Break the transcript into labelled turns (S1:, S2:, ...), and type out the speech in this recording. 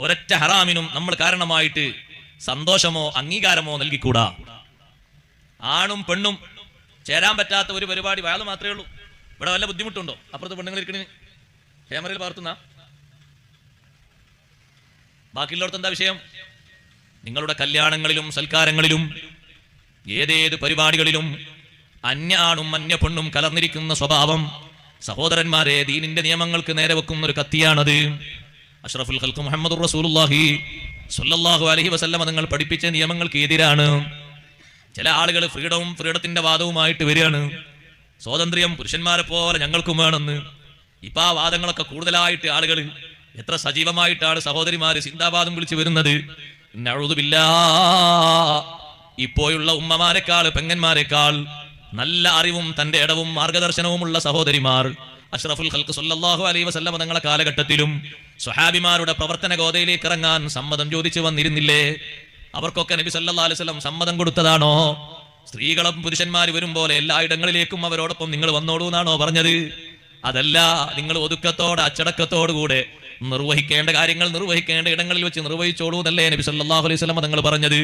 S1: ഒരൊറ്റ ഹറാമിനും നമ്മൾ കാരണമായിട്ട് സന്തോഷമോ അംഗീകാരമോ നൽകിക്കൂടാ. ആണും പെണ്ണും ചേരാൻ പറ്റാത്ത ഒരു പരിപാടി വയാൾ മാത്രമേ ഉള്ളൂ. ഇവിടെ വല്ല ബുദ്ധിമുട്ടുണ്ടോ? അപ്പുറത്ത് പെണ്ണുങ്ങൾ ഇരിക്കണേ. ക്യാമറയിൽ പകർത്തുന്ന. ബാക്കിയുള്ളവർക്ക് എന്താ വിഷയം? നിങ്ങളുടെ കല്യാണങ്ങളിലും സൽക്കാരങ്ങളിലും ഏതേത് പരിപാടികളിലും അന്യ ആണും അന്യ പെണ്ണും കലർന്നിരിക്കുന്ന സ്വഭാവം സഹോദരന്മാരെ ദീനിന്റെ നിയമങ്ങൾക്ക് നേരെ വെക്കുന്ന ഒരു കത്തിയാണത്. അഷ്റഫുൽ ഖൽക്ക് മുഹമ്മദ് റസൂലുള്ളാഹി സ്വല്ലല്ലാഹു അലൈഹി വസല്ലം നിങ്ങൾ പഠിപ്പിച്ച നിയമങ്ങൾക്ക് എതിരാണ്. ചില ആളുകൾ ഫ്രീഡവും ഫ്രീഡത്തിന്റെ വാദവുമായിട്ട് വരികയാണ്. സ്വാതന്ത്ര്യം പുരുഷന്മാരെ പോലെ ഞങ്ങൾക്കും വേണമെന്ന്. ഇപ്പൊ ആ വാദങ്ങളൊക്കെ കൂടുതലായിട്ട് ആളുകൾ എത്ര സജീവമായിട്ടാണ് സഹോദരിമാര് സിന്ദാബാദും വിളിച്ചു വരുന്നത്. നഴുതുമില്ല ഇപ്പോഴുള്ള ഉമ്മമാരെക്കാൾ പെങ്ങന്മാരെക്കാൾ നല്ല അറിവും തന്റെ ഇടവും മാർഗദർശനവുമുള്ള സഹോദരിമാർ അഷ്റഫുൽ ഖൽക്ക് സല്ലല്ലാഹു അലൈ വസല്ലമ തങ്ങളെ കാലഘട്ടത്തിലും സ്വഹാബിമാരുടെ പ്രവർത്തന ഗോതയിലേക്ക് ഇറങ്ങാൻ സമ്മതം ചോദിച്ചു വന്നിരുന്നില്ലേ? അവർക്കൊക്കെ നബി സല്ലാ അലൈഹി വസല്ലം സമ്മതം കൊടുത്തതാണോ? സ്ത്രീകളും പുരുഷന്മാർ വരും പോലെ എല്ലായിടങ്ങളിലേക്കും അവരോടൊപ്പം നിങ്ങൾ വന്നോളൂ എന്നാണോ പറഞ്ഞത്? അതല്ല നിങ്ങൾ ഒതുക്കത്തോടെ അച്ചടക്കത്തോടുകൂടെ നിർവഹിക്കേണ്ട കാര്യങ്ങൾ നിർവഹിക്കേണ്ട ഇടങ്ങളിൽ വെച്ച് നിർവഹിച്ചോളൂ എന്നല്ലേ നബി സല്ലാഹു അലൈഹി വസല്ലം തങ്ങൾ പറഞ്ഞത്?